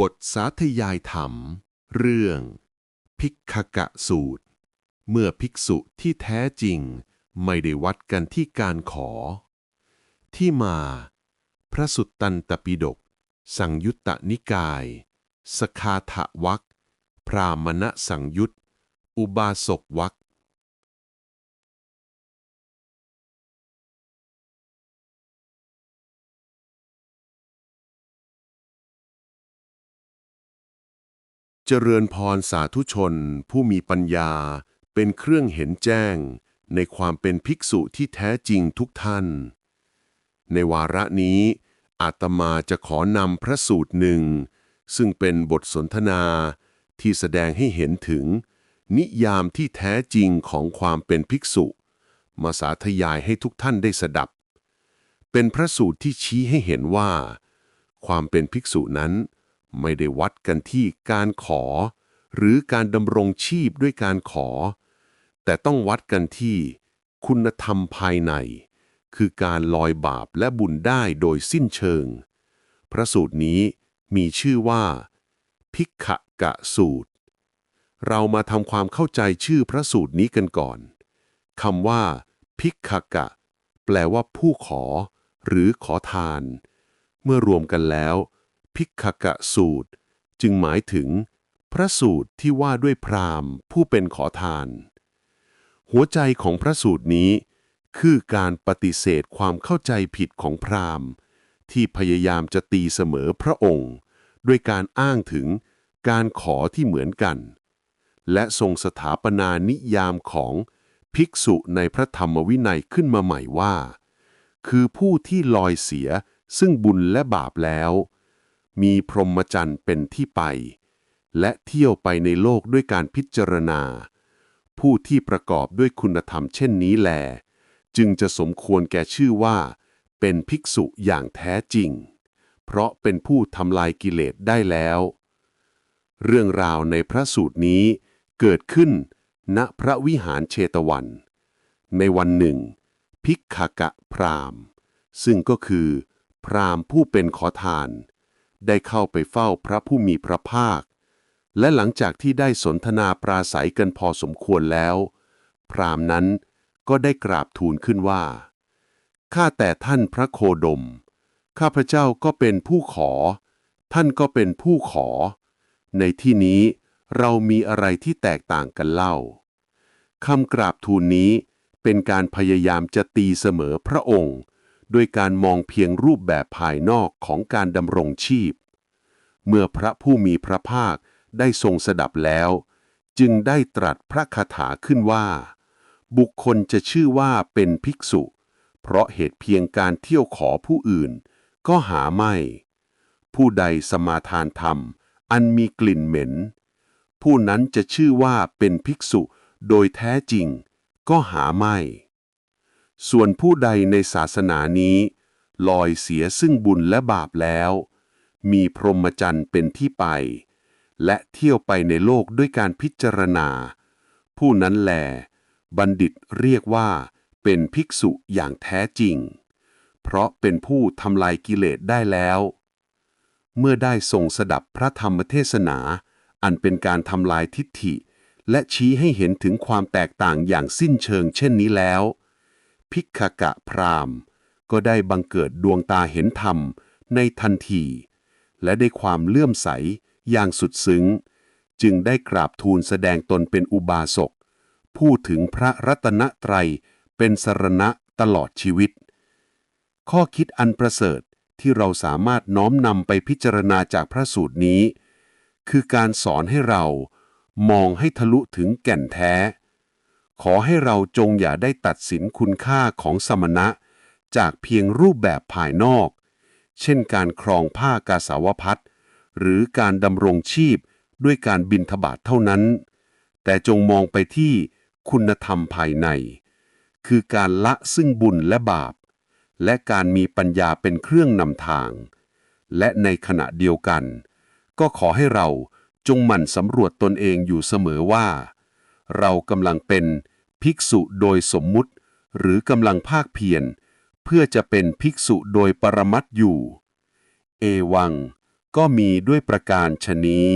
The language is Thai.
บทสาธยายธรรม เรื่องภิกขกะสูตร เมื่อภิกษุที่แท้จริง ไม่ได้วัดกันที่การขอ ที่มา พระสุตตันตปิฎกสังยุตตนิกาย สคาถวักพรามณสังยุต อุบาสกวัก เจริญพรสาธุชน ผู้มีปัญญา เป็นเครื่องเห็นแจ้ง ในความเป็นภิกษุที่แท้จริงทุกท่าน ในวาระนี้ อาตมาจะขอนำพระสูตรหนึ่ง ซึ่งเป็นบทสนทนาที่แสดงให้เห็นถึง นิยามที่แท้จริงของความเป็นภิกษุ มาสาธยายให้ทุกท่านได้สดับ เป็นพระสูตรที่ชี้ให้เห็นว่า ความเป็นภิกษุนั้น ไม่ได้วัดกันที่การขอ หรือการดำรงชีพด้วยการขอ แต่ต้องวัดกันที่คุณธรรมภายใน คือการลอยบาปและบุญได้โดยสิ้นเชิง พระสูตรนี้มีชื่อว่าภิกขกะสูตร เรามาทำความเข้าใจชื่อพระสูตรนี้กันก่อนคำว่าภิกขกะ แปลว่าผู้ขอ หรือขอทาน เมื่อรวมกันแล้ว ภิกขกะสูตร จึงหมายถึง พระสูตรที่ว่าด้วยพราหมณ์ ผู้เป็นขอทาน หัวใจของพระสูตรนี้ คือการปฏิเสธความเข้าใจผิดของพราหมณ์ ที่พยายามจะตีเสมอพระองค์ ด้วยการอ้างถึงการขอที่เหมือนกัน และทรงสถาปนานิยามของภิกษุในพระธรรมวินัยขึ้นมาใหม่ว่า คือผู้ที่ลอยเสียซึ่งบุญและบาปแล้ว มีพรหมจรรย์เป็นที่ไป และเที่ยวไปในโลกด้วยการพิจารณา ผู้ที่ประกอบด้วยคุณธรรมเช่นนี้แล จึงจะสมควรแก่ชื่อว่า เป็นภิกษุอย่างแท้จริง เพราะเป็นผู้ทำลายกิเลสได้แล้ว เรื่องราวในพระสูตรนี้เกิดขึ้นณพระวิหารเชตวัน ในวันหนึ่ง ภิกขกะพรามซึ่งก็คือ พรามผู้เป็นขอทาน ได้เข้าไปเฝ้าพระผู้มีพระภาค และหลังจากที่ได้สนทนาปราศัยกันพอสมควรแล้ว พราหมนั้นก็ได้กราบทูลขึ้นว่า ข้าแต่ท่านพระโคดม ข้าพเจ้าก็เป็นผู้ขอ ท่านก็เป็นผู้ขอ ในที่นี้เรามีอะไรที่แตกต่างกันเล่าคำกราบทูลนี้เป็นการพยายามจะตีเสมอพระองค์ โดยการมองเพียงรูปแบบภายนอกของการดำรงชีพ เมื่อพระผู้มีพระภาคได้ทรงสดับแล้ว จึงได้ตรัสพระคาถาขึ้นว่า บุคคลจะชื่อว่าเป็นภิกษุ เพราะเหตุเพียงการเที่ยวขอผู้อื่น ก็หาไม่ ผู้ใดสมาทานธรรม อันมีกลิ่นเหม็น ผู้นั้นจะชื่อว่าเป็นภิกษุโดยแท้จริง ก็หาไม่ ส่วนผู้ใดในศาสนานี้ ลอยเสียซึ่งบุญและบาปแล้ว มีพรหมจรรย์เป็นที่ไป และเที่ยวไปในโลกด้วยการพิจารณา ผู้นั้นแหลบัณฑิตเรียกว่าเป็นภิกษุอย่างแท้จริง เพราะเป็นผู้ทำลายกิเลสได้แล้ว เมื่อได้ทรงสดับพระธรรมเทศนา อันเป็นการทำลายทิฏฐิ และชี้ให้เห็นถึงความแตกต่างอย่างสิ้นเชิงเช่นนี้แล้ว ภิกขกะพราหม์ก็ได้บังเกิดดวงตาเห็นธรรมในทันที และได้ความเลื่อมใสอย่างสุดซึ้ง จึงได้กราบทูลแสดงตนเป็นอุบาสกพูดถึงพระรัตนตรัยเป็นสรณะตลอดชีวิต ข้อคิดอันประเสริฐที่เราสามารถน้อมนำไปพิจารณาจากพระสูตรนี้ คือการสอนให้เรามองให้ทะลุถึงแก่นแท้ ขอให้เราจงอย่าได้ตัดสินคุณค่าของสมณะ จากเพียงรูปแบบภายนอก เช่นการครองผ้ากาสาวพัดหรือการดำรงชีพด้วยการบินทบาทเท่านั้น แต่จงมองไปที่คุณธรรมภายใน คือการละซึ่งบุญและบาป และการมีปัญญาเป็นเครื่องนำทาง และในขณะเดียวกัน ก็ขอให้เราจงหมั่นสำรวจตนเองอยู่เสมอว่า เรากำลังเป็นภิกษุโดยสมมุติ หรือกำลังภาคเพียรเพื่อจะเป็นภิกษุโดยปรมัตอยู่ เอวัง ก็มีด้วยประการชนี้